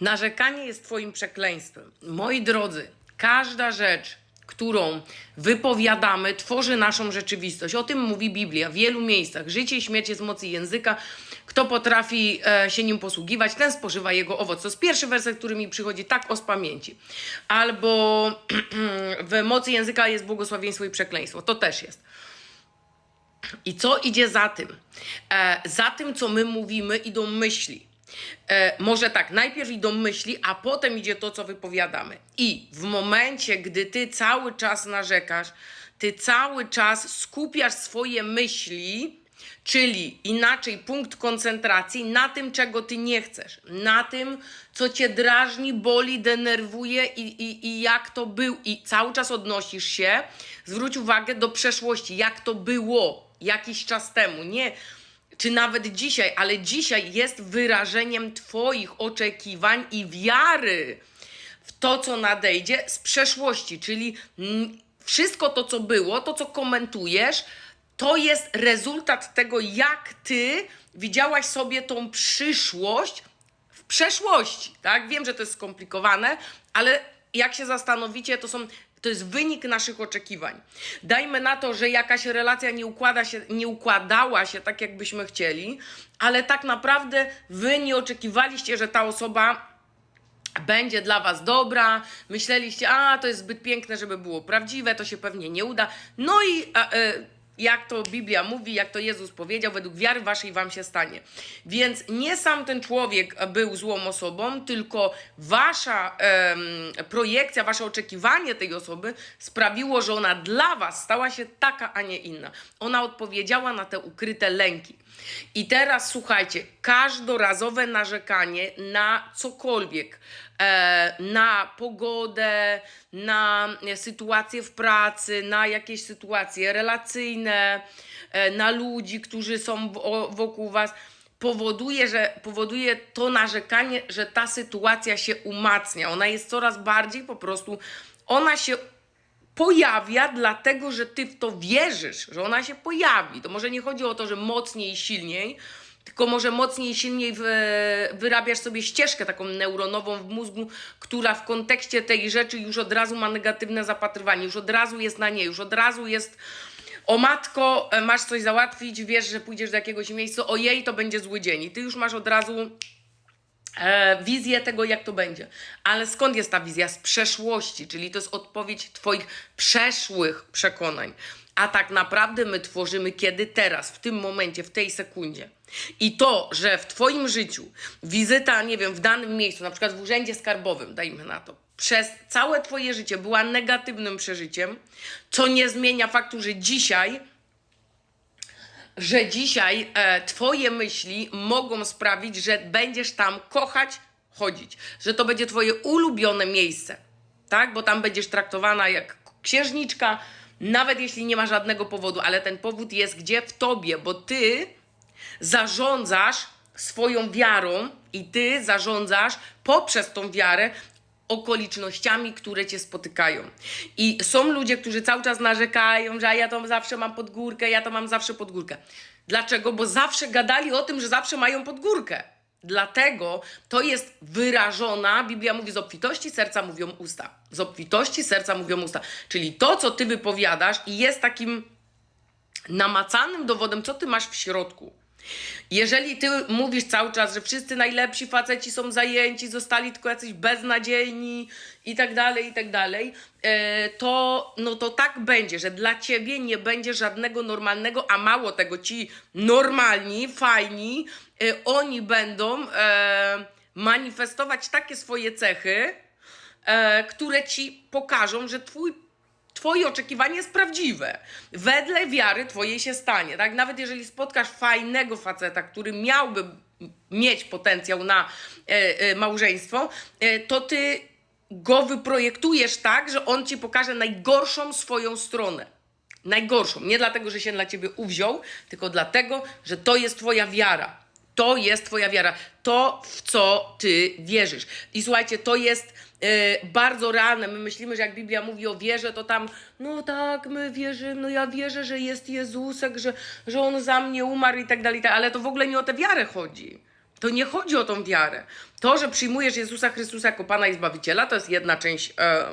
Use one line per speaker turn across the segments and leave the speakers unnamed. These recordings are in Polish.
Narzekanie jest Twoim przekleństwem. Moi drodzy, każda rzecz, którą wypowiadamy, tworzy naszą rzeczywistość. O tym mówi Biblia w wielu miejscach. Życie i śmierć jest mocy języka. Kto potrafi e, się nim posługiwać, ten spożywa jego owoc. To jest pierwszy werset, który mi przychodzi tak o z pamięci. Albo w mocy języka jest błogosławieństwo i przekleństwo. To też jest. I co idzie za tym? E, za tym, co my mówimy, idą myśli. E, może tak, najpierw idą myśli, a potem idzie to, co wypowiadamy. I w momencie, gdy ty cały czas narzekasz, ty cały czas skupiasz swoje myśli, czyli inaczej punkt koncentracji na tym, czego ty nie chcesz, na tym, co cię drażni, boli, denerwuje i, i, i jak to był, i cały czas odnosisz się, zwróć uwagę do przeszłości, jak to było jakiś czas temu, nie czy nawet dzisiaj, ale dzisiaj jest wyrażeniem Twoich oczekiwań i wiary w to, co nadejdzie z przeszłości, czyli wszystko to, co było, to, co komentujesz, to jest rezultat tego, jak Ty widziałaś sobie tą przyszłość w przeszłości, tak? Wiem, że to jest skomplikowane, ale jak się zastanowicie, to są to jest wynik naszych oczekiwań. Dajmy na to, że jakaś relacja nie, układa się, nie układała się tak, jakbyśmy chcieli, ale tak naprawdę wy nie oczekiwaliście, że ta osoba będzie dla was dobra, myśleliście, a to jest zbyt piękne, żeby było prawdziwe, to się pewnie nie uda. No i a, e, jak to Biblia mówi, jak to Jezus powiedział, według wiary waszej wam się stanie. Więc nie sam ten człowiek był złą osobą, tylko wasza em, projekcja, wasze oczekiwanie tej osoby sprawiło, że ona dla was stała się taka, a nie inna. Ona odpowiedziała na te ukryte lęki. I teraz słuchajcie, każdorazowe narzekanie na cokolwiek, e, na pogodę, na sytuację w pracy, na jakieś sytuacje relacyjne, e, na ludzi, którzy są wokół was, powoduje, że powoduje to narzekanie, że ta sytuacja się umacnia. Ona jest coraz bardziej po prostu, ona się pojawia, dlatego że ty w to wierzysz, że ona się pojawi. To może nie chodzi o to, że mocniej i silniej, tylko może mocniej i silniej wy, wyrabiasz sobie ścieżkę taką neuronową w mózgu, która w kontekście tej rzeczy już od razu ma negatywne zapatrywanie, już od razu jest na nie, już od razu jest o matko, e, masz coś załatwić, wiesz, że pójdziesz do jakiegoś miejsca, ojej, to będzie zły dzień. I ty już masz od razu wizję tego, jak to będzie. Ale skąd jest ta wizja? Z przeszłości, czyli to jest odpowiedź Twoich przeszłych przekonań. A tak naprawdę my tworzymy kiedy teraz, w tym momencie, w tej sekundzie. I to, że w Twoim życiu wizyta, nie wiem, w danym miejscu, na przykład w urzędzie skarbowym, dajmy na to, przez całe Twoje życie była negatywnym przeżyciem, co nie zmienia faktu, że dzisiaj że dzisiaj e, Twoje myśli mogą sprawić, że będziesz tam kochać chodzić, że to będzie Twoje ulubione miejsce, tak? Bo tam będziesz traktowana jak księżniczka, nawet jeśli nie ma żadnego powodu, ale ten powód jest gdzie? W Tobie, bo Ty zarządzasz swoją wiarą i Ty zarządzasz poprzez tą wiarę okolicznościami, które cię spotykają. I są ludzie, którzy cały czas narzekają, że ja to zawsze mam pod górkę, ja to mam zawsze pod górkę. Dlaczego? Bo zawsze gadali o tym, że zawsze mają pod górkę. Dlatego to jest wyrażona, Biblia mówi z obfitości serca mówią usta. Z obfitości serca mówią usta. Czyli to, co ty wypowiadasz i jest takim namacalnym dowodem, co ty masz w środku. Jeżeli ty mówisz cały czas, że wszyscy najlepsi faceci są zajęci, zostali tylko jacyś beznadziejni i tak dalej, i tak dalej, e, to, no to tak będzie, że dla ciebie nie będzie żadnego normalnego, a mało tego, ci normalni, fajni, e, oni będą e, manifestować takie swoje cechy, które ci pokażą, że twój Twoje oczekiwanie jest prawdziwe. Wedle wiary Twojej się stanie. Tak? Nawet jeżeli spotkasz fajnego faceta, który miałby mieć potencjał na e, e, małżeństwo, e, to ty go wyprojektujesz tak, że on ci pokaże najgorszą swoją stronę. Najgorszą. Nie dlatego, że się dla ciebie uwziął, tylko dlatego, że to jest Twoja wiara. To jest Twoja wiara. To, w co Ty wierzysz. I słuchajcie, to jest e, bardzo realne. My myślimy, że jak Biblia mówi o wierze, to tam, no tak, my wierzymy, no ja wierzę, że jest Jezusek, że, że On za mnie umarł i tak dalej, tak, ale to w ogóle nie o tę wiarę chodzi. To nie chodzi o tą wiarę. To, że przyjmujesz Jezusa Chrystusa jako Pana i Zbawiciela, to jest jedna część, e,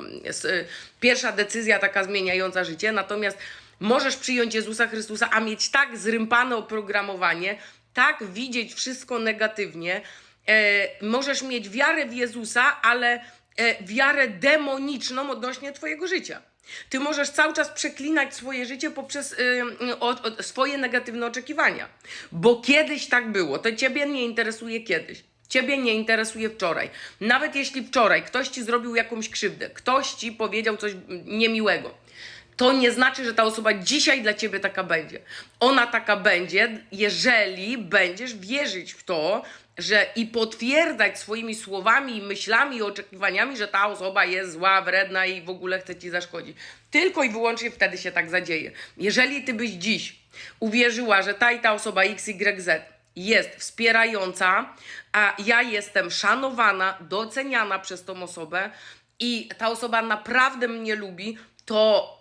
pierwsza decyzja taka zmieniająca życie. Natomiast możesz przyjąć Jezusa Chrystusa, a mieć tak zrympane oprogramowanie, tak widzieć wszystko negatywnie. E, możesz mieć wiarę w Jezusa, ale e, wiarę demoniczną odnośnie Twojego życia. Ty możesz cały czas przeklinać swoje życie poprzez y, y, o, o, swoje negatywne oczekiwania. Bo kiedyś tak było. To ciebie nie interesuje kiedyś. Ciebie nie interesuje wczoraj. Nawet jeśli wczoraj ktoś ci zrobił jakąś krzywdę, ktoś ci powiedział coś niemiłego, to nie znaczy, że ta osoba dzisiaj dla ciebie taka będzie. Ona taka będzie, jeżeli będziesz wierzyć w to, że i potwierdzać swoimi słowami, myślami i oczekiwaniami, że ta osoba jest zła, wredna i w ogóle chce ci zaszkodzić. Tylko i wyłącznie wtedy się tak zadzieje. Jeżeli ty byś dziś uwierzyła, że ta i ta osoba XYZ jest wspierająca, a ja jestem szanowana, doceniana przez tą osobę i ta osoba naprawdę mnie lubi, to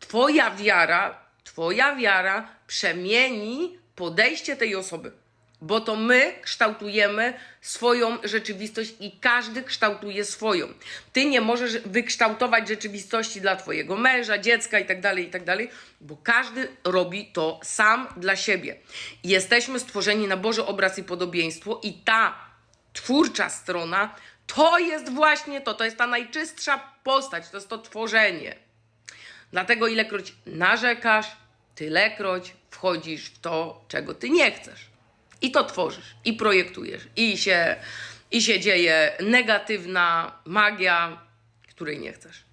Twoja wiara, Twoja wiara przemieni podejście tej osoby. Bo to my kształtujemy swoją rzeczywistość i każdy kształtuje swoją. Ty nie możesz wykształtować rzeczywistości dla Twojego męża, dziecka itd., itd., bo każdy robi to sam dla siebie. Jesteśmy stworzeni na Boży obraz i podobieństwo, i ta twórcza strona to jest właśnie to, to jest ta najczystsza postać, to jest to tworzenie. Dlatego ilekroć narzekasz, tylekroć wchodzisz w to, czego ty nie chcesz. I to tworzysz, i projektujesz, i się, i się dzieje negatywna magia, której nie chcesz.